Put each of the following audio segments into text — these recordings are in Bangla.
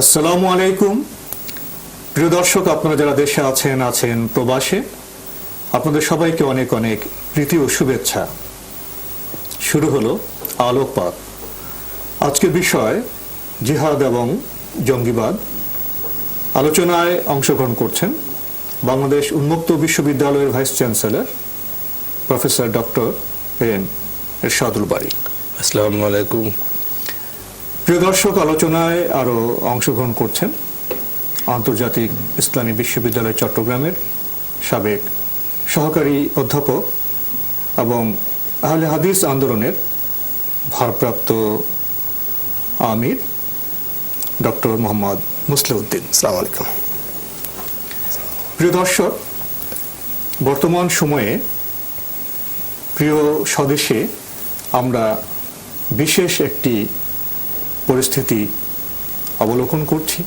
আসসালামু আলাইকুম। প্রিয় দর্শক, আপনারা যারা দেশে আছেন আছেন প্রবাসে, আপনাদের সবাইকে অনেক অনেক প্রীতি ও শুভেচ্ছা। শুরু হলো আলোকপাত। আজকের বিষয়, জিহাদ এবং জঙ্গিবাদ। আলোচনায় অংশগ্রহণ করছেন বাংলাদেশ উন্মুক্ত বিশ্ববিদ্যালয়ের vice chancellor professor doctor N Ershadul Bari আসসালামু আলাইকুম। প্রিয় দর্শক, আলোচনায় আরও অংশগ্রহণ করছেন আন্তর্জাতিক ইসলামী বিশ্ববিদ্যালয় চট্টগ্রামের সাবেক সহকারী অধ্যাপক এবং আহলে হাদিস আন্দোলনের ভারপ্রাপ্ত আমির ডক্টর মোহাম্মদ মুসলিউদ্দিন। সালাম আলাইকুম। প্রিয় দর্শক, বর্তমান সময়ে প্রিয় স্বদেশে আমরা বিশেষ একটি পরিস্থিতি অবলোকন করছি।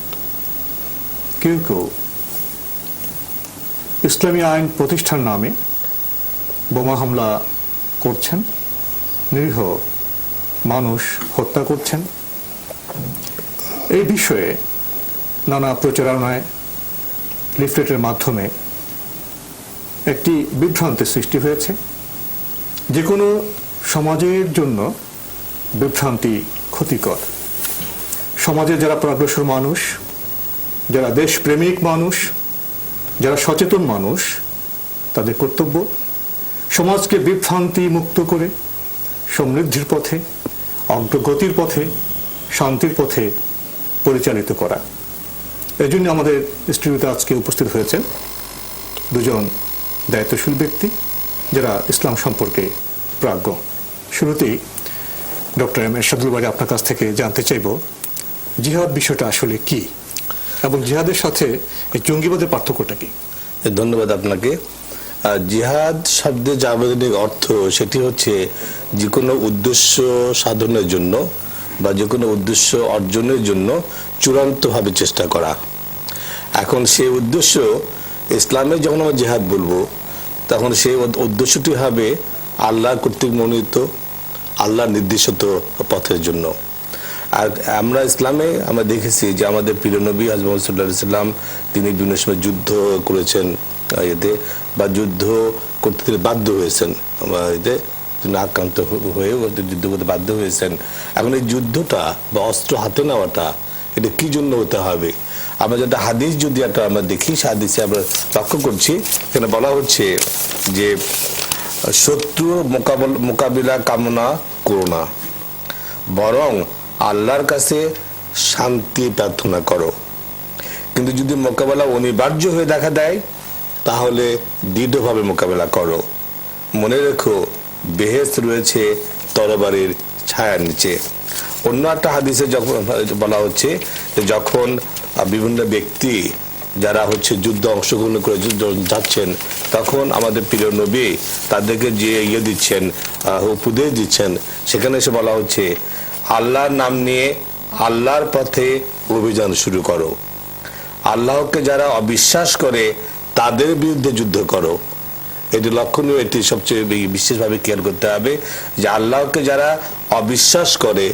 কেউ কেউ ইসলামী আইন প্রতিষ্ঠান নামে বোমা হামলা করছেন, নিরীহ মানুষ হত্যা করছেন। এই বিষয়ে নানা প্রচারণায় লিফলেটের মাধ্যমে একটি বিভ্রান্তির সৃষ্টি হয়েছে। যে কোনো সমাজের জন্য বিভ্রান্তি ক্ষতিকর। সমাজে যারা প্রাগ্রসর মানুষ, যারা দেশপ্রেমিক মানুষ, যারা সচেতন মানুষ, তাদের কর্তব্য সমাজকে বিভ্রান্তি মুক্ত করে, সমৃদ্ধির পথে, অগ্রগতির পথে, শান্তির পথে পরিচালিত করা। এই জন্য আমাদের স্টুডিওতে আজকে উপস্থিত হয়েছেন দুজন দায়িত্বশীল ব্যক্তি যারা ইসলাম সম্পর্কে প্রাজ্ঞ। শুরুতেই ডক্টর এম এরশাদুল বাড়ি আপনার কাছ থেকে জানতে চাইব জিহাদ বিষয়টা আসলে কি? এবং জিহাদের সাথে এই জঙ্গিবাদের পার্থক্যটা কি? ধন্যবাদ আপনাকে। জিহাদ শব্দের যে আবেদনিক অর্থ সেটি হচ্ছে যে কোনো উদ্দেশ্য সাধনের জন্য বা যে কোনো উদ্দেশ্য অর্জনের জন্য চূড়ান্তভাবে চেষ্টা করা। এখন সেই উদ্দেশ্য ইসলামে যখন আমরা জেহাদ বলব, তখন সেই উদ- উদ্দেশ্যটি হবে আল্লাহ কর্তৃক মনোনীত, আল্লাহ নির্দেশিত পথের জন্য। আর আমরা ইসলামে আমরা দেখেছি যে আমাদের প্রিয় নবী সাল্লাম তিনি বিভিন্ন সময় যুদ্ধ করেছেন এতে বা যুদ্ধ করতে তিনি বাধ্য হয়েছেন। এতে তিনি আক্রান্ত হয়ে যুদ্ধ করতে বাধ্য হয়েছেন। এখন এই যুদ্ধটা বা অস্ত্র হাতে নেওয়াটা, এটা কি জন্য হতে হবে? আমরা যেটা হাদিস যদি একটা আমরা দেখি হাদিসে আমরা লক্ষ্য করছি, এখানে বলা হচ্ছে যে শত্রু মোকাবিলা মোকাবিলা কামনা করো না, বরং আল্লাহর কাছে শান্তি প্রার্থনা করো। কিন্তু যদি মোকাবেলা অনিবার্য হয়ে দেখা দেয়, তাহলে দৃঢ়ভাবে মোকাবেলা করো। মনে রেখো বেহেস রয়েছে তরবারির ছায়ার নিচে। অন্য একটা হাদিসে যখন বলা হচ্ছে যে যখন বিভিন্ন ব্যক্তি যারা হচ্ছে যুদ্ধ অংশগ্রহণ করে যুদ্ধ যাচ্ছেন, তখন আমাদের প্রিয় নবী তাদেরকে যে ইয়ে দিচ্ছেন উপদেশ দিচ্ছেন, সেখানে এসে বলা হচ্ছে আল্লাহর নাম নিয়ে আল্লাহর পথে অভিযান শুরু করো। আল্লাহকে যারা অবিশ্বাস করে, তাদের বিরুদ্ধে যুদ্ধ করো। এটি লক্ষণীয়, এটি সবচেয়ে বিশেষভাবে খেয়াল করতে হবে যে আল্লাহকে যারা অবিশ্বাস করে,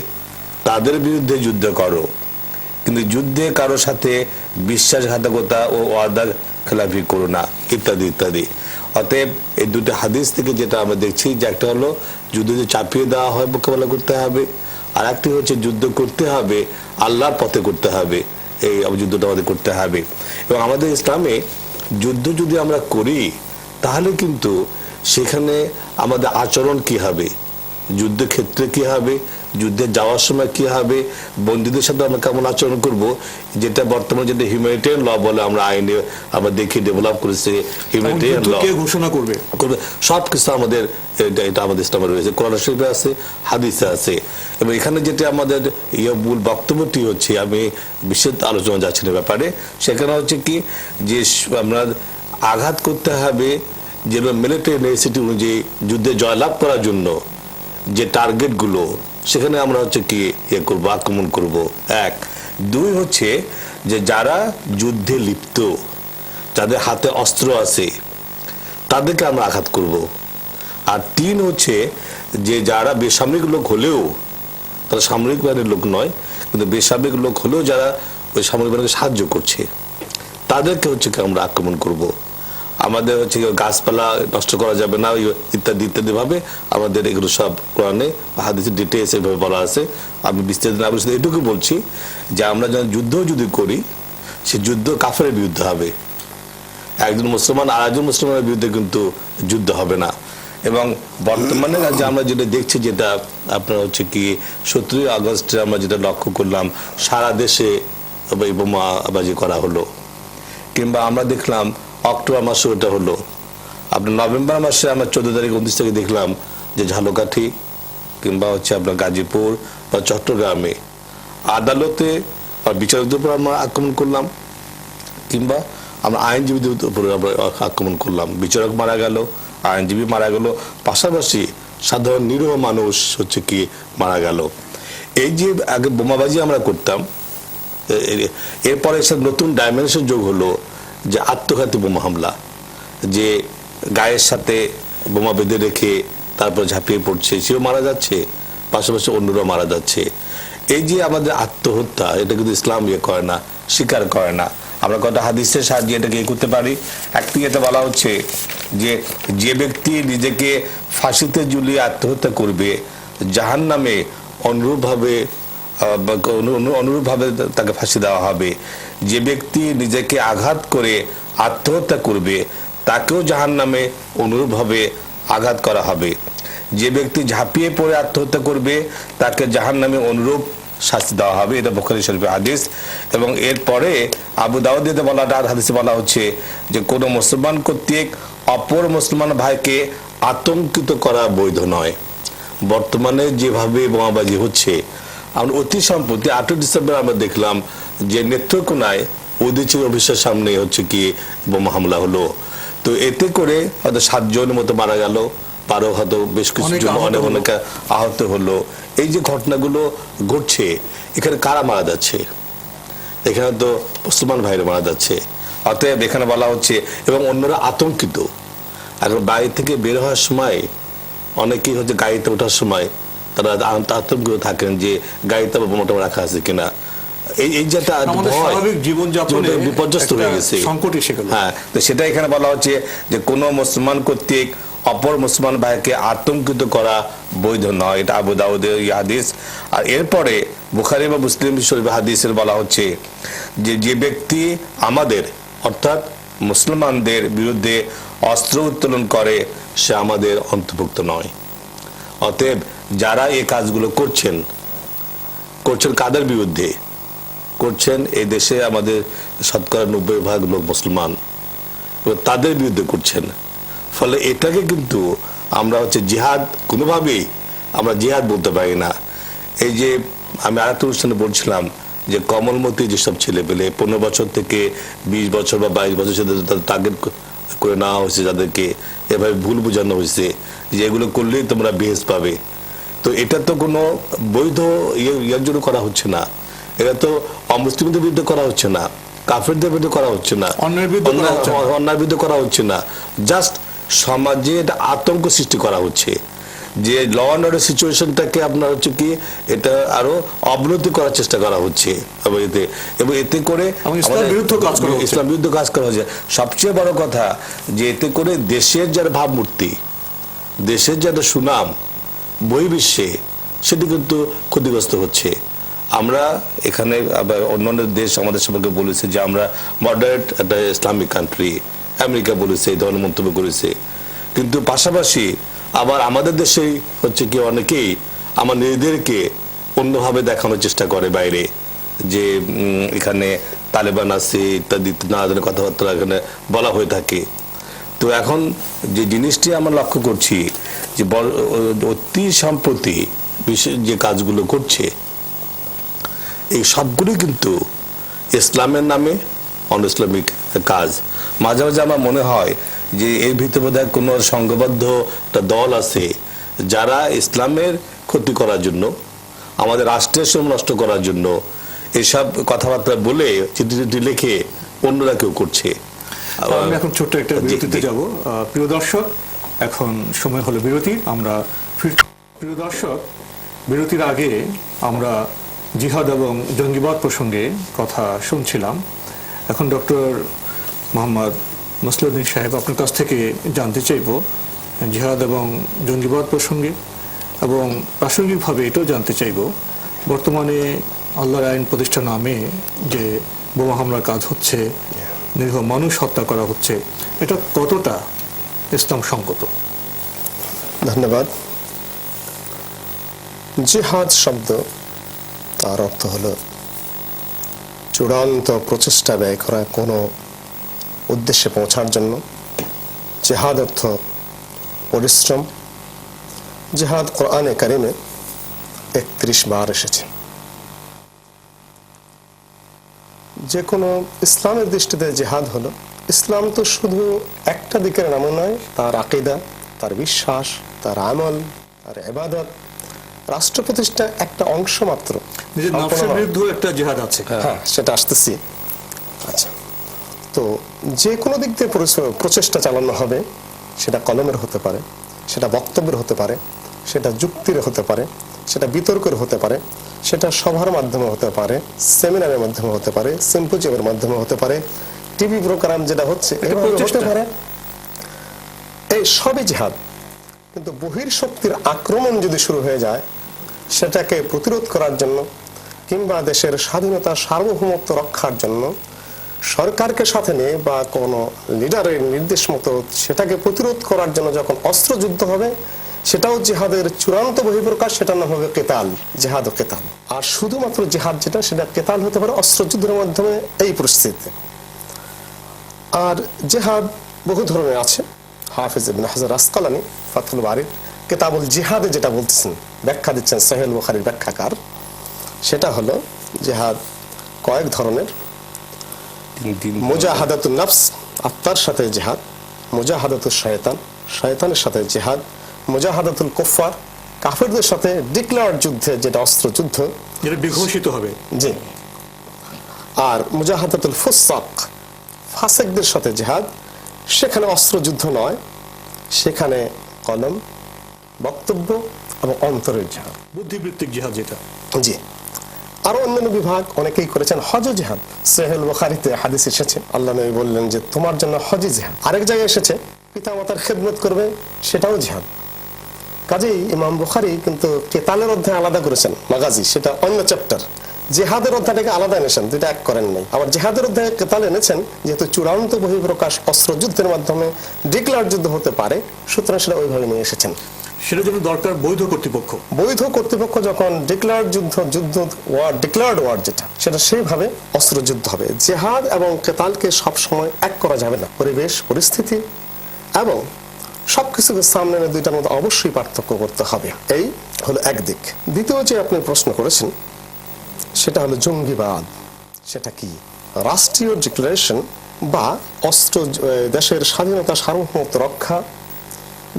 তাদের বিরুদ্ধে যুদ্ধ করো। কিন্তু যুদ্ধে কারও সাথে বিশ্বাসঘাতকতা ও ওয়াদা খেলাফি করো না, ইত্যাদি ইত্যাদি। অতএব এই দুটো হাদিস থেকে যেটা আমরা দেখছি যে একটা হলো যুদ্ধে চাপিয়ে দেওয়া হয়, মোকাবেলা করতে হবে। আর একটি হচ্ছে যুদ্ধ করতে হবে, আল্লাহর পথে করতে হবে, এই যুদ্ধটা আমাদের করতে হবে। এবং আমাদের ইসলামে যুদ্ধ যদি আমরা করি, তাহলে কিন্তু সেখানে আমাদের আচরণ কি হবে? যুদ্ধক্ষেত্রে কি হবে? যুদ্ধে যাওয়ার সময় কি হবে? বন্দীদের সাথে আমরা কেমন আচরণ করব? যেটা বর্তমানে যেটা হিউম্যানিটেরিয়ান ল বলে আমরা আইনে আমরা দেখি ডেভেলপ করেছে হিউম্যানিটেরিয়ান ল ঘোষণা করবে? করবে। সব কিছু আমাদের এটা এটা আমাদের ইসলামে রয়েছে। কোরআন শরীফে আছে হাদিসে আছে। এবং এখানে যেটা আমাদের ইয়ে মূল বক্তব্যটি হচ্ছে আমি বিশেষ আলোচনা যাচ্ছি না ব্যাপারে সেখানে হচ্ছে কি যে আমরা আঘাত করতে হবে যেন মিলিটারি নেসিটি অনুযায়ী যুদ্ধে জয়লাভ করার জন্য যে টার্গেটগুলো সেখানে আমরা হচ্ছে কি ইয়ে করব, আক্রমণ করব। এক। দুই হচ্ছে যে যারা যুদ্ধে লিপ্ত, যাদের হাতে অস্ত্র আছে, তাদেরকে আমরা আঘাত করব। আর তিন হচ্ছে যে যারা বেসামরিক লোক হলেও, তারা সামরিক বাহিনীর লোক নয়, কিন্তু বেসামরিক লোক হলেও যারা ওই সামরিক বাহিনীকে সাহায্য করছে, তাদেরকে হচ্ছে কি আমরা আক্রমণ করব। আমাদের হচ্ছে গাছপালা নষ্ট করা যাবে না ওই ইত্যাদি ইত্যাদি ভাবে আমাদের এগুলো সব কোরআনে বা হাদিসে ডিটেলস এভাবে বলা আছে। আমি বিস্তারিত না বলে শুধু এটুকু বলছি যে আমরা যখন যুদ্ধ যদি করি, সে যুদ্ধ কাফের বিরুদ্ধে হবে। একজন মুসলমান আর একজন মুসলমানের বিরুদ্ধে কিন্তু যুদ্ধ হবে না। এবং বর্তমানে যে আমরা যেটা দেখছি যেটা আপনার হচ্ছে কি, সতেরোই আগস্টে আমরা যেটা লক্ষ্য করলাম, সারা দেশে বোমাবাজি করা হলো। কিংবা আমরা দেখলাম অক্টোবর মাসে ওটা হলো। আপনার নভেম্বর মাসে আমরা চোদ্দ তারিখ উনত্রিশ তারিখ দেখলাম যে ঝালকাঠি কিংবা হচ্ছে আপনার গাজীপুর বা চট্টগ্রামে আদালতে বিচারকদের উপর আমরা আক্রমণ করলাম কিংবা আমরা আইনজীবীদের উপরে আক্রমণ করলাম। বিচারক মারা গেল, আইনজীবী মারা গেল, পাশাপাশি সাধারণ নিরীহ মানুষ হচ্ছে কি মারা গেল। এই যে আগে বোমাবাজি আমরা করতাম এরপরে একটা নতুন ডাইমেনশন যোগ হলো যে আত্মঘাতী বোমা হামলা, যে গায়ের সাথে বোমা বেঁধে রেখে তারপর ঝাঁপিয়ে পড়ছে, সেও মারা যাচ্ছে, পাশাপাশি অন্যরাও মারা যাচ্ছে। এই যে আমাদের আত্মহত্যা, এটা কিন্তু ইসলাম ইয়ে করে না, স্বীকার করে না। আমরা কত হাদিসের সাহায্যে এটাকে ইয়ে করতে পারি? একটি এটা বলা হচ্ছে যে যে ব্যক্তি নিজেকে ফাঁসিতে ঝুলিয়ে আত্মহত্যা করবে জাহান নামে অনুরূপভাবে অনুরূপভাবে তাকে ফাঁসি দেওয়া হবে। যে ব্যক্তি নিজেকে আঘাত করে আত্মহত্যা করবে, তাকেও জাহান নামে অনুরূপভাবে আঘাত করা হবে। যে ব্যক্তি ঝাঁপিয়ে পড়ে আত্মহত্যা করবে, তাকে জাহান নামে অনুরূপ শাস্তি দেওয়া হবে। এটা বখারি শরীফের হাদিস। এবং এরপরে আবু দাউদিতে বলা আর হাদিসে বলা হচ্ছে যে, কোনো মুসলমান কর্তৃক অপর মুসলমান ভাইকে আতঙ্কিত করা বৈধ নয়। বর্তমানে যেভাবে বোমাবাজি হচ্ছে আমরা অতি সম্প্রতি আটই ডিসেম্বর আমরা দেখলাম যে নেত্রকোনায় উদিচির অফিসের সামনে হচ্ছে কি বোমা হামলা হলো। তো এতে করে হয়তো সাতজনের মতো মারা গেল বারো হয়তো বেশ কিছু জন অনেক। অনেক আহত হলো। এই যে ঘটনাগুলো ঘটছে এখানে কারা মারা যাচ্ছে? এখানে তো মুসলমান ভাইরা মারা যাচ্ছে। অতএব এখানে বলা হচ্ছে এবং অন্যরা আতঙ্কিত। এখন বাড়ি থেকে বের হওয়ার সময় অনেকেই হচ্ছে গাড়িতে ওঠার সময় তারা আত- আতঙ্কিত থাকেন যে গাড়িতে বোমাটা রাখা আছে কিনা। এই এই যে একটা স্বাভাবিক জীবনযাপনে বিপর্যস্ত হয়ে গেছে। সংকট এসে গেল। হ্যাঁ তো সেটা এখানে বলা হচ্ছে যে কোন মুসলমান কর্তৃক অপর মুসলমান ভাইকে আতঙ্কিত করা বৈধ নয়। এটা আবু দাউদের হাদিস। আর এরপরে বুখারি বা মুসলিম শরীফ হাদিসের বলা হচ্ছে যে যে ব্যক্তি আমাদের অর্থাৎ মুসলমানদের বিরুদ্ধে অস্ত্র উত্তোলন করে সে আমাদের অন্তর্ভুক্ত নয়। অতএব যারা এই কাজগুলো করছেন করছেন কাদের বিরুদ্ধে? করছেন এই দেশে আমাদের শতকরা নব্বই ভাগ লোক মুসলমান। তাদের বিরুদ্ধে করছেন। ফলে এটাকে কিন্তু আমরা হচ্ছে জিহাদ, কোনোভাবেই আমরা জিহাদ বলতে পারি না। এই যে আমি আরেকটা অনুষ্ঠানে বলছিলাম যে কমলমতি যেসব ছেলে পেলে পনেরো বছর থেকে বিশ বছর বা বাইশ বছর সাথে টার্গেট করে নেওয়া হয়েছে যাদেরকে এভাবে ভুল বোঝানো হয়েছে যে এগুলো করলেই তোমরা বেহেস পাবে। তো এটা তো কোনো বৈধ ইয়ে ইয়ের জন্য করা হচ্ছে না এটা তো অমুসলিমদের বিরুদ্ধে করা হচ্ছে না কাফেরদের বিরুদ্ধে করা হচ্ছে না অন্যায়-। অন্যায়ের বিরুদ্ধে করা হচ্ছে না জাস্ট সমাজে এটা আতঙ্ক সৃষ্টি করা হচ্ছে যে ল অ্যান্ড অর্ডার সিচুয়েশনটাকে আপনার হচ্ছে কি এটা আরও অবনতি করার চেষ্টা করা হচ্ছে এবং এতে এবং এতে করে। ইসলামের বিরুদ্ধে কাজ করা হচ্ছে সবচেয়ে বড় কথা যে এতে করে দেশের যার ভাবমূর্তি দেশের যাদের সুনাম বহির্বিশ্বে সেটি কিন্তু ক্ষতিগ্রস্ত হচ্ছে। আমরা এখানে অন্যান্য দেশ আমাদের সম্পর্কে বলেছে যে আমরা মডারেট একটা ইসলামিক কান্ট্রি আমেরিকা বলেছে, এই ধরনের মন্তব্য করেছে। কিন্তু পাশাপাশি আবার আমাদের দেশেই হচ্ছে কি অনেকেই আমার নিজেদেরকে অন্যভাবে দেখানোর চেষ্টা করে বাইরে যে এখানে তালেবান আছে, ইত্যাদি নানা কথাবার্তা এখানে বলা হয়ে থাকে। তো এখন যে জিনিসটি আমরা লক্ষ্য করছি যে অতি সম্প্রতি বিশেষ যে কাজগুলো করছে এই সবগুলি কিন্তু ইসলামের নামে অন ইসলামিক কাজ। মাঝে মাঝে আমার মনে হয় যে এর ভিতরে বোধহয় কোনো সংঘবদ্ধ একটা দল আছে যারা ইসলামের ক্ষতি করার জন্য আমাদের রাষ্ট্রের শ্রম নষ্ট করার জন্য এসব কথাবার্তা বলে চিঠি চিঠি লিখে অন্যরা কেউ করছে। আমি এখন ছোট্ট একটা বিরতিতে যাব। প্রিয় দর্শক এখন সময় হলো বিরতি, আমরা প্রিয় দর্শক, বিরতির আগে আমরা জিহাদ এবং জঙ্গিবাদ প্রসঙ্গে কথা শুনছিলাম। এখন ডক্টর মোহাম্মদ মুসলিউদ্দিন সাহেব আপনার কাছ থেকে জানতে চাইব, জিহাদ এবং জঙ্গিবাদ প্রসঙ্গে। এবং প্রাসঙ্গিকভাবে এটাও জানতে চাইব, বর্তমানে আল্লাহর আইন প্রতিষ্ঠা নামে যে বোমা হামলার কাজ হচ্ছে, নিরীহ মানুষ হত্যা করা হচ্ছে, এটা কতটা ইসলাম সংগত। ধন্যবাদ। জিহাদ শব্দ, তার অর্থ হলো, চূড়ান্ত প্রচেষ্টা ব্যয় করা কোনো উদ্দেশ্যে পৌঁছার জন্য। জেহাদ অর্থ পরিশ্রম। জেহাদ কোরআনে কারিমে একত্রিশ বার এসেছে। যে কোনো ইসলামের দৃষ্টিতে জেহাদ হলো ইসলাম তো শুধু একটা দিকের নামও নয় তার আকিদা তার বিশ্বাস তার আমল তার এবাদত রাষ্ট্র প্রতিষ্ঠা একটা অংশ মাত্র। একটা জিহাদ আছে। হ্যাঁ সেটা আসতেছি। আচ্ছা। তো যে কোনো দিক দিয়ে প্রচেষ্টা চালানো হবে সেটা কলমের হতে পারে সেটা বক্তব্যের হতে পারে সেটা যুক্তির হতে পারে সেটা বিতর্কের হতে পারে সেটা সভার মাধ্যমে হতে পারে সেমিনারের মাধ্যমে হতে পারে সিম্পোজিয়ামের মাধ্যমে হতে পারে টিভি প্রোগ্রাম যেটা হচ্ছে হতে পারে। এই সবই জিহাদ। কিন্তু বহির শক্তির আক্রমণ যদি শুরু হয়ে যায় সেটাকে প্রতিরোধ করার জন্য কিংবা দেশের স্বাধীনতা সার্বভৌমত্ব রক্ষার জন্য সরকারকে সাথে নিয়ে বা কোনো লিডারের নির্দেশ মতো সেটাকে প্রতিরোধ করার জন্য যখন অস্ত্র যুদ্ধ হবে সেটাও জিহাদের চূড়ান্ত বহিঃপ্রকাশ সেটা না হবে কেতাল জেহাদ ও কেতাল। আর শুধুমাত্র জেহাদ যেটা সেটা কেতাল হতে পারে অস্ত্রযুদ্ধের মাধ্যমে এই পরিস্থিতিতে। আর জেহাদ বহু ধরনের আছে। হাফিজ ইবনে হাজার আসকালানি ফাতুল বারির কেতাবুল জিহাদে যেটা বলতেছেন ব্যাখ্যা দিচ্ছেন সাহেল বুখারির ব্যাখ্যাকার। সেটা হলো জেহাদ কয়েক ধরনের। তিন তিন মুজাহাদাতুল নাফস আত্মার সাথে জেহাদ মুজাহাদাতুল শয়তান শয়তানের সাথে জেহাদ মুজাহাদাতুল কুফার কাফেরদের সাথে ডিক্লার যুদ্ধে যেটা অস্ত্র যুদ্ধ যেটা বিঘোষিত হবে। জি। আর মুজাহাদাতুল ফুসাক ফাসেকদের সাথে জেহাদ সেখানে অস্ত্রযুদ্ধ নয় সেখানে কলম বক্তব্য এবং অন্তরের জেহাদ। বুদ্ধিবৃত্তিক জিহাদ যেটা। জি। আরও অন্যান্য বিভাগ অনেকেই করেছেন হজ জেহাদ। সেহেল বুখারিতে হাদিস এসেছে আল্লাহ নবী বললেন যে তোমার জন্য হজ জেহাদ। আরেক জায়গায় এসেছে পিতামাতার খেদমত করবে সেটাও জেহাদ। কাজেই ইমাম বুখারি কিন্তু কেতালের অধ্যায় আলাদা করেছেন মাগাজি সেটা অন্য চ্যাপ্টার জেহাদের অধ্যায়টাকে আলাদা এনেছেন দুটা এক করেন নাই। আবার জেহাদের অধ্যায়ে কেতাল এনেছেন যেহেতু চূড়ান্ত বহিঃপ্রকাশ অস্ত্রযুদ্ধের মাধ্যমে ডিক্লার যুদ্ধ হতে পারে সুতরাং সেটা ওইভাবে নিয়ে এসেছেন। সেটার জন্য দরকার বৈধ কর্তৃপক্ষ। বৈধ কর্তৃপক্ষ যখন ডিক্লার যুদ্ধ যুদ্ধ ওয়ার ডিক্লার্ড ওয়ার যেটা সেটা সেইভাবে অস্ত্রযুদ্ধ হবে। জেহাদ এবং কেতালকে সবসময় এক করা যাবে না। পরিবেশ পরিস্থিতি এবং সবকিছুকে সামনে এনে দুইটার মধ্যে অবশ্যই পার্থক্য করতে হবে। এই হলো একদিক দ্বিতীয় যে আপনি প্রশ্ন করেছেন সেটা হলো জঙ্গিবাদ। সেটা কি? রাষ্ট্রীয় ডিক্লারেশন বা অস্ত্র দেশের স্বাধীনতা সার্বভৌমত্ব রক্ষা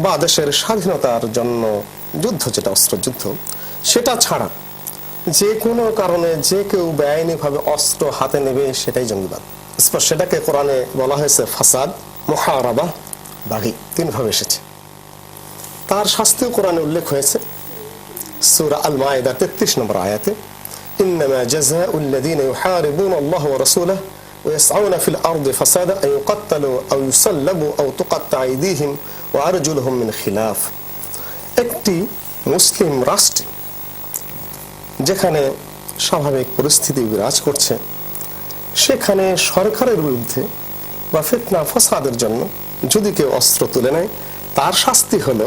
বা দেশের স্বাধীনতার জন্য যুদ্ধ, যেটা অস্ত্রযুদ্ধ সেটা ছাড়া যে কোনো কারণে যে কেউ বেআইনিভাবে অস্ত্র হাতে নেবে, সেটাই জঙ্গিবাদ। সেটাকে কোরআনে বলা হয়েছে ফাসাদ, মোহারাবা, বাঘি, তিনভাবে এসেছে। তার শাস্তিও কোরআনে উল্লেখ হয়েছে। সুরা আল মায়েদা তেত্রিশ নম্বর আয়াতে। إنما جزاء الذين يحاربون الله ورسوله ويسعون في الأرض فسادا أن يقتلوا أو يسلبوا أو تقطع أيديهم وأرجلهم من خلاف একটি মুসলিম রাষ্ট্রে যেখানে স্বাভাবিক পরিস্থিতি বিরাজ করছে সেখানে সরকারের বিরুদ্ধে বা ফিতনা ফসাদের জন্য যদি কেউ অস্ত্র তুলে নেয় তার শাস্তি হলো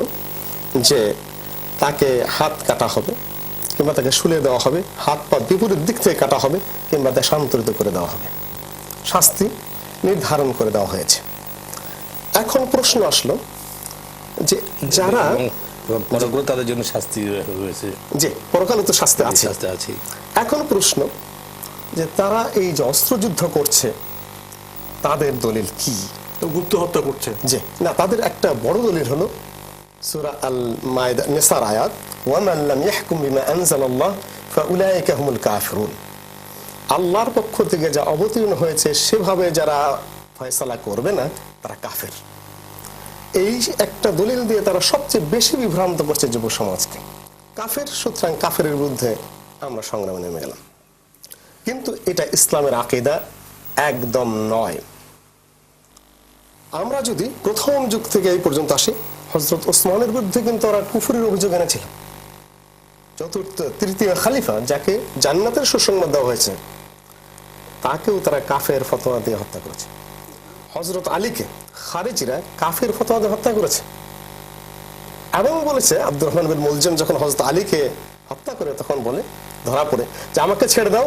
যে তাকে হাত কাটা হবে কিংবা তাকে শুলে দেওয়া হবে হাত পা বিপরীত দিক থেকে কাটা হবে কিংবা দেশান্তরিত করে দেওয়া হবে। শাস্তি নির্ধারণ করে দেওয়া হয়েছে। এখন প্রশ্ন আসলো যে যারা এবং পরগুলো তাদের জন্য শাস্তি রয়েছে। যে পরকালে তো শাস্তি আছে। শাস্তি আছে। এখন প্রশ্ন যে তারা এই যে অস্ত্রযুদ্ধ করছে তাদের দলিল কি? তো গুপ্ত হত্যা করছে। যে না তাদের একটা বড় দলিল হলো সূরা আল মায়দা নিসার আয়াত। ওয়ামান লাম ইয়াহকুম বিমা আনজালাল্লাহ ফাউলাইকা হুমুল আল্লাহর পক্ষ থেকে যা অবতীর্ণ হয়েছে, সেভাবে যারা ফয়সালা করবে না, তারা কাফের। এই একটা দলিল দিয়ে তারা সবচেয়ে বেশি বিভ্রান্ত করছে যুব সমাজকে। কাফের, সুতরাং কাফের বিরুদ্ধে আমরা সংগ্রামে নেমে গেলাম কিন্তু এটা ইসলামের আকিদা একদম নয়। আমরা যদি প্রথম যুগ থেকে এই পর্যন্ত আসি হজরত ওসমানের বিরুদ্ধে কিন্তু ওরা কুফুরের অভিযোগ এনেছিল। চতুর্থ, তৃতীয় খালিফা যাকে জান্নাতের সুসংবাদ দেওয়া হয়েছে, তাকেও তারা কাফের ফতোয়া দিয়ে হত্যা করেছে। হজরত আলীকে খারেজিরা কাফের ফতোয়া দিয়ে হত্যা করেছে। এবং বলেছে, আব্দুর রহমান বিন মুলজম যখন হজরত আলীকে হত্যা করে, তখন বলে, ধরা পড়ে যে, আমাকে ছেড়ে দাও,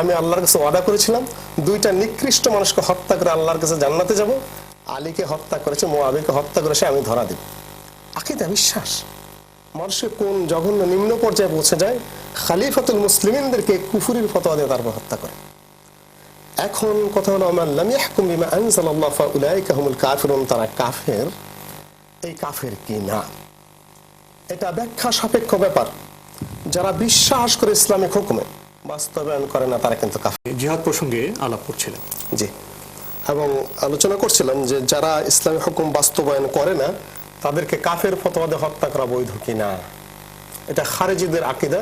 আমি আল্লাহর কাছে ওয়াদা করেছিলাম, দুইটা নিকৃষ্ট মানুষকে হত্যা করে আল্লাহর কাছে জান্নাতে যাব, আলীকে হত্যা করেছে, মোয়াবিকে হত্যা করেছে, আমি ধরা দিব। আকিদা, বিশ্বাস। মানুষের কোন জঘন্য নিম্ন পর্যায়ে পৌঁছে যায় খালিফাতুল মুসলিমিনদেরকে কুফুরির ফতোয়া দিয়ে তারপর হত্যা করে। এখন কথা হলো আমার লাম ইয়াহকুম বিমা আনজালাল্লাহ ফাউলাইকা হুমুল কাফিরুন তারা কাফের। এই কাফের কি না? এটা ব্যাখ্যা সাপেক্ষ ব্যাপার। যারা বিশ্বাস করে ইসলামিক হুকুমে বাস্তবায়ন করে না তারা কিন্তু কাফের। জিহাদ প্রসঙ্গে আলাপ করছিলেন। জি। এবং আলোচনা করছিলাম যে যারা ইসলামী হুকুম বাস্তবায়ন করে না তাদেরকে কাফের ফতোয়াদে হত্যা করা বৈধ কিনা? এটা খারেজিদের আকিদা।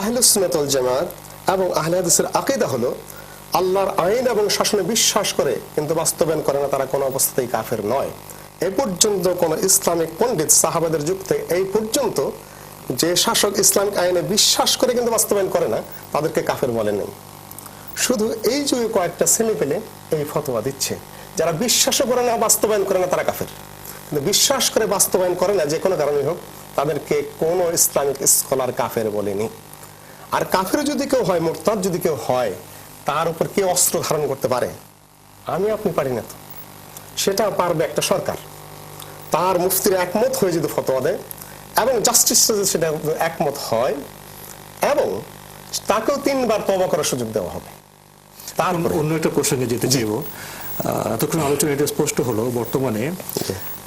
আহলুসনাতল জামাত এবং আহলে হাদিসের আকিদা হলো, আল্লাহর আইন এবং শাসনে বিশ্বাস করে, কিন্তু বাস্তবায়ন করে না, তারা কোনো অবস্থাতেই কাফের নয়। এ পর্যন্ত কোন ইসলামিক পণ্ডিত সাহাবাদের যুগ এই পর্যন্ত যে শাসক ইসলামিক আইনে বিশ্বাস করে, কিন্তু বাস্তবায়ন করে না, তাদেরকে কাফের বলেনি শুধু এই যুগে কয়েকটা ছেলে পেলে এই ফতোয়া দিচ্ছে। যারা বিশ্বাসও করে না, বাস্তবায়ন করে না, তারা কাফের। বিশ্বাস করে বাস্তবায়ন করে না যে কোনো কারণে হোক তাদেরকে কোন ইসলামিক স্কলার কাফের বলেনি। আর কাফের যদি কেউ হয় মোরতাদ যদি কেউ হয় তার উপর কে অস্ত্র ধারণ করতে পারে? আমি আপনি পারি না তো। সেটা পারবে একটা সরকার। তার মুফতির একমত হয়ে যদি ফতোয়া দেয় এবং জাস্টিস যদি সেটা একমত হয় এবং তাকেও তিনবার তবা করার সুযোগ দেওয়া হবে। তার অন্য একটা প্রসঙ্গে যেতে চাইব। এতক্ষণ আলোচনা এটা স্পষ্ট হলো বর্তমানে।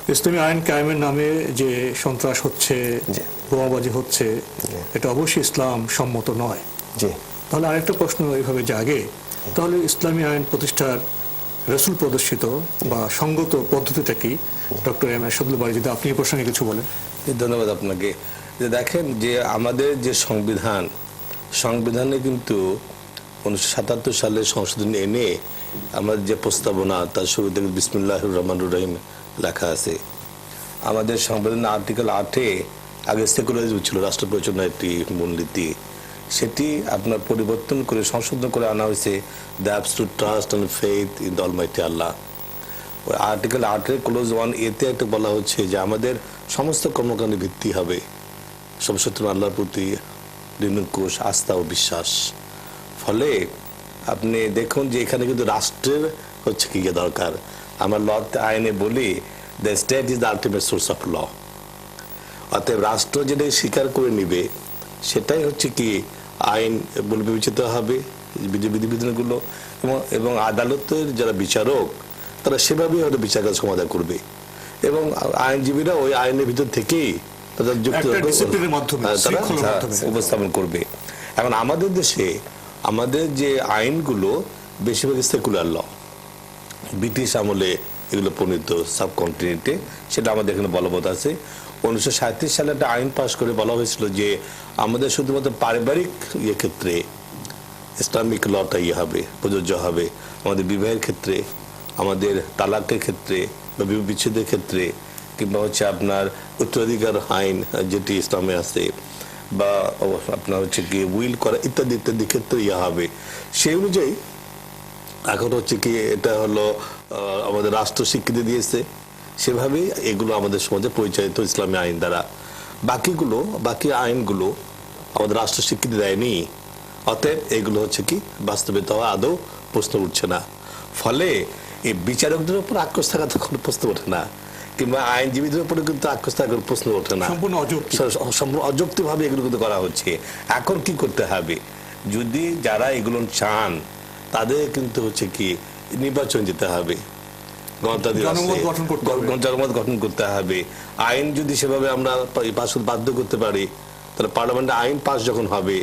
ইসলামী আইন কায়েমের নামে যে সন্ত্রাস হচ্ছে। বোমাবাজি হচ্ছে এটা অবশ্যই ইসলাম সম্মত নয়। জি। তাহলে আরেকটা প্রশ্ন এইভাবে জাগে তাহলে ইসলামী আইন প্রতিষ্ঠার রসুল প্রদর্শিত বা সঙ্গত পদ্ধতিটা কি? ডক্টর এম এরশাদুল বাড়ি যদি আপনি এই প্রসঙ্গে কিছু বলেন। ধন্যবাদ আপনাকে। যে দেখেন যে আমাদের যে সংবিধান সংবিধানে কিন্তু উনিশশো সাতাত্তর সালে সংশোধন এনে আমাদের যে প্রস্তাবনা তার শুরু থেকে বিসমুল্লাহ রহমান রহিম লেখা আছে। আমাদের সংবিধানের আর্টিকেল আটে আগে সেকুলারিজম ছিল রাষ্ট্র পরিচালনার একটি মূলনীতি। সেটি আপনার পরিবর্তন করে, সংশোধন করে আনা হয়েছে। The absolute trust and faith in the almighty Allah ওই আর্টিকেল আটের ক্লোজ ওয়ান এতে একটা বলা হচ্ছে যে আমাদের সমস্ত কর্মকাণ্ডের ভিত্তি হবে। সবসত্য আল্লাহর প্রতি নিরঙ্কুশ আস্থা ও বিশ্বাস। ফলে আপনি দেখুন যে এখানে কিন্তু রাষ্ট্রের হচ্ছে কি দরকার। আমরা ল আইনে বলি the state is the ultimate source of law অতএব রাষ্ট্র যেটা স্বীকার করে নিবে সেটাই হচ্ছে কি আইন বলে বিবেচিত হবে বিধি বিধিবিধানগুলো। এবং এবং আদালতের যারা বিচারক তারা সেভাবেই হয়তো বিচার কাজ সমাধান করবে। এবং আইনজীবীরা ওই আইনের ভিতর থেকেই তাদের যুক্তি হ্যাঁ, তারা হ্যাঁ। উপস্থাপন করবে। এখন আমাদের দেশে আমাদের যে আইনগুলো বেশিরভাগ সেকুলার ল ব্রিটিশ আমলে এগুলো প্রণীত সাবকন্টিনেন্টে সেটা আমাদের এখানে বলবৎ আছে। উনিশশো সালে একটা আইন পাশ করে বলা হয়েছিল যে, আমাদের শুধুমাত্র পারিবারিক ইয়ে ক্ষেত্রে ইসলামিক লটা ইয়ে হবে, প্রযোজ্য হবে। আমাদের বিবাহের ক্ষেত্রে, আমাদের তালাকের ক্ষেত্রে বা বিচ্ছেদের ক্ষেত্রে, কিংবা হচ্ছে আপনার উত্তরাধিকার আইন যেটি ইসলামে আছে, বা আপনার হচ্ছে কি উইল করা ইত্যাদি ইত্যাদি ক্ষেত্রে ইয়ে হবে। সেই অনুযায়ী এখন হচ্ছে কি এটা হলো আমাদের রাষ্ট্র স্বীকৃতি দিয়েছে। সেভাবেই এগুলো আমাদের সমাজে পরিচালিত ইসলামী আইন দ্বারা। বাকিগুলো বাকি আইনগুলো আমাদের রাষ্ট্র স্বীকৃতি দেয়নি। অতএব এগুলো হচ্ছে কি বাস্তবিত হওয়া আদৌ প্রশ্ন উঠছে না। ফলে এই বিচারকদের উপর আক্রোশ থাকা তো কোনো প্রশ্ন ওঠে না কিংবা আইনজীবীদের উপরে কিন্তু আক্রোশ থাকার প্রশ্ন ওঠে না। সম্পূর্ণ সম্পূর্ণ অযৌক্তিকভাবে এগুলো কিন্তু করা হচ্ছে। এখন কি করতে হবে? যদি যারা এগুলো চান তাদের কিন্তু হচ্ছে কি নির্বাচন যেতে হবে। জনমত গঠন করতে হবে। আইন যদি সেভাবে আমরা পা- পাস বাধ্য করতে পারি তাহলে পার্লামেন্টে আইন পাস যখন হবে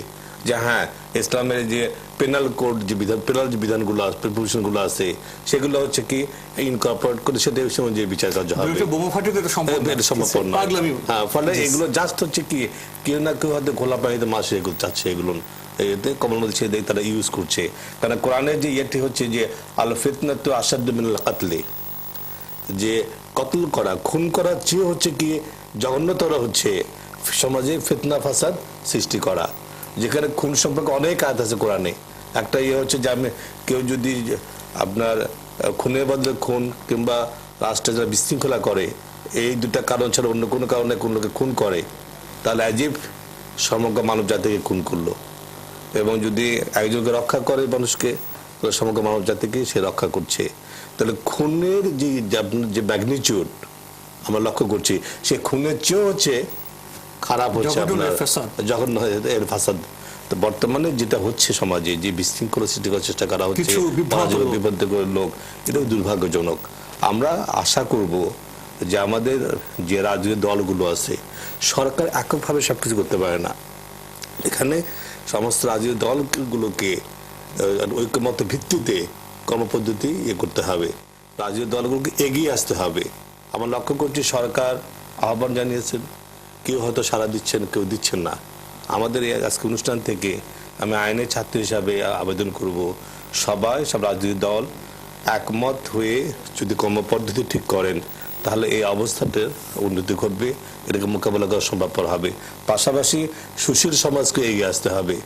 যে হ্যাঁ ইসলামের যে পেনাল কোড যে বিধান পেনাল যে বিধানগুলো আছে প্রভিশনগুলো আছে সেগুলো হচ্ছে কি ইনকর্পোরেট করে সেটা সময় যে বিচার কার্য হবে হ্যাঁ, ফলে এগুলো জাস্ট হচ্ছে কি কেউ না কেউ হয়তো খোলা পানিতে মাসে এগুলো চাচ্ছে এগুলো। এতে কমলমতি ছেড়ে তারা ইউজ করছে। কারণ কোরআনের যে ইয়েটি হচ্ছে যে আল ফিতনা তো আসাদ কাতলে। যে কতল করা, খুন করার চেয়ে হচ্ছে কি জঘন্যতর হচ্ছে, সমাজে ফিতনা, ফাসাদ সৃষ্টি করা। যেখানে খুন সম্পর্কে অনেক আয়াত আছে কোরআনে। একটা ইয়ে হচ্ছে যে আমি, কেউ যদি আপনার খুনের বদলে খুন কিংবা রাষ্ট্রে যারা বিশৃঙ্খলা করে, এই দুটা কারণ ছাড়া অন্য কোনো কারণে কোন লোকে খুন করে, তাহলে অ্যাজিব সমগ্র মানব জাতিকে খুন করল। এবং যদি একজনকে রক্ষা করে মানুষকে তাহলে সমগ্র মানব জাতিকে সে রক্ষা করছে তাহলে খুনের যে যে ম্যাগনিচিউড আমরা লক্ষ্য করছি সে খুনের চেয়েও হচ্ছে খারাপ হচ্ছে আপনার এর ফাসাদ। জঘন্য এর ফাসাদ তো বর্তমানে যেটা হচ্ছে সমাজে যে বিশৃঙ্খলা সৃষ্টি করার চেষ্টা করা হচ্ছে কিছু সমাজে লোক। এটাও দুর্ভাগ্যজনক আমরা আশা করব যে আমাদের যে রাজনৈতিক দলগুলো আছে সরকার এককভাবে সবকিছু করতে পারে না এখানে সমস্ত রাজনৈতিক দলগুলোকে ঐক্যমত ভিত্তিতে কর্মপদ্ধতি ইয়ে করতে হবে। রাজনৈতিক দলগুলোকে এগিয়ে আসতে হবে। আমার লক্ষ্য করছি সরকার আহ্বান জানিয়েছেন, কেউ হয়তো সাড়া দিচ্ছেন, কেউ দিচ্ছেন না। আমাদের এই আজকে অনুষ্ঠান থেকে আমি আইনের ছাত্র হিসাবে আবেদন করব। সবাই, সব রাজনৈতিক দল একমত হয়ে যদি কর্মপদ্ধতি ঠিক করেন তাহলে এই অবস্থাটার উন্নতি ঘটবে, এটাকে মোকাবেলা করা সম্ভবপর হবে। পাশাপাশি সুশীল সমাজকে এগিয়ে আসতে হবে।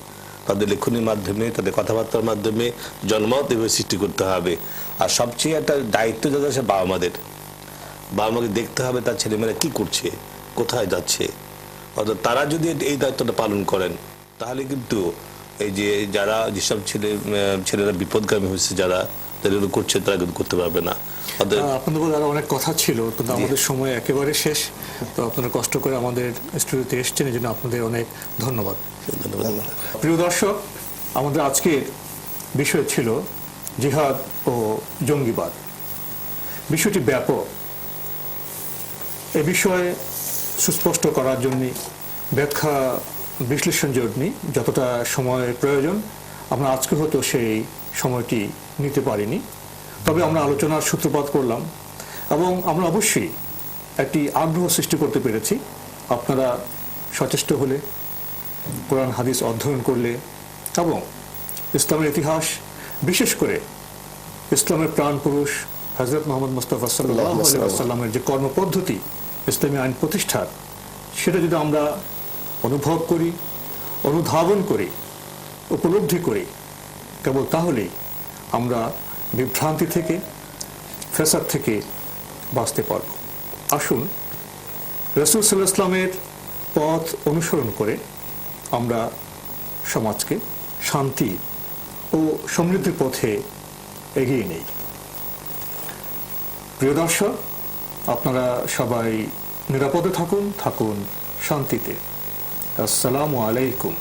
তাদের লেখনীর মাধ্যমে, তাদের কথাবার্তার মাধ্যমে জনমত এভাবে সৃষ্টি করতে হবে। আর সবচেয়ে একটা দায়িত্ব যাদের আছে বাবা মাদের বাবা মাকে দেখতে হবে তার ছেলেমেয়েরা কি করছে, কোথায় যাচ্ছে। অর্থাৎ তারা যদি এই দায়িত্বটা পালন করেন, তাহলে কিন্তু এই যে যারা যেসব ছেলে ছেলেরা বিপদগামী হয়েছে যারা তারা করছে তারা কিন্তু করতে পারবে না। আপনাদের বলে আরও অনেক কথা ছিল কিন্তু আমাদের সময় একেবারে শেষ। তো আপনারা কষ্ট করে আমাদের স্টুডিওতে এসছেন এই জন্য আপনাদের অনেক ধন্যবাদ। ধন্যবাদ। প্রিয় দর্শক আমাদের আজকের বিষয় ছিল জিহাদ ও জঙ্গিবাদ। বিষয়টি ব্যাপক। এ বিষয়ে সুস্পষ্ট করার জন্য ব্যাখ্যা বিশ্লেষণ জন্য যতটা সময়ের প্রয়োজন। আমরা আজকে হয়তো সেই সময়টি নিতে পারিনি। তবে আমরা আলোচনার সূত্রপাত করলাম এবং আমরা অবশ্যই একটি আগ্রহ সৃষ্টি করতে পেরেছি। আপনারা সচেষ্ট হলে কোরআন হাদিস অধ্যয়ন করলে এবং ইসলামের ইতিহাস বিশেষ করে ইসলামের প্রাণ পুরুষ হজরত মোহাম্মদ মুস্তফা সাল্লামের যে কর্মপদ্ধতি ইসলামী আইন প্রতিষ্ঠার সেটা যদি আমরা অনুভব করি অনুধাবন করি উপলব্ধি করি কেবল তাহলেই আমরা বিভ্রান্তি থেকে ফেসাদ থেকে বাঁচতে পারব। আসুন, রসুল সাল্লাহ ইসলামের পথ অনুসরণ করে আমরা সমাজকে শান্তি ও সমৃদ্ধির পথে এগিয়ে নেই। প্রিয় দর্শক, আপনারা সবাই নিরাপদে থাকুন থাকুন শান্তিতে। আসসালামু আলাইকুম।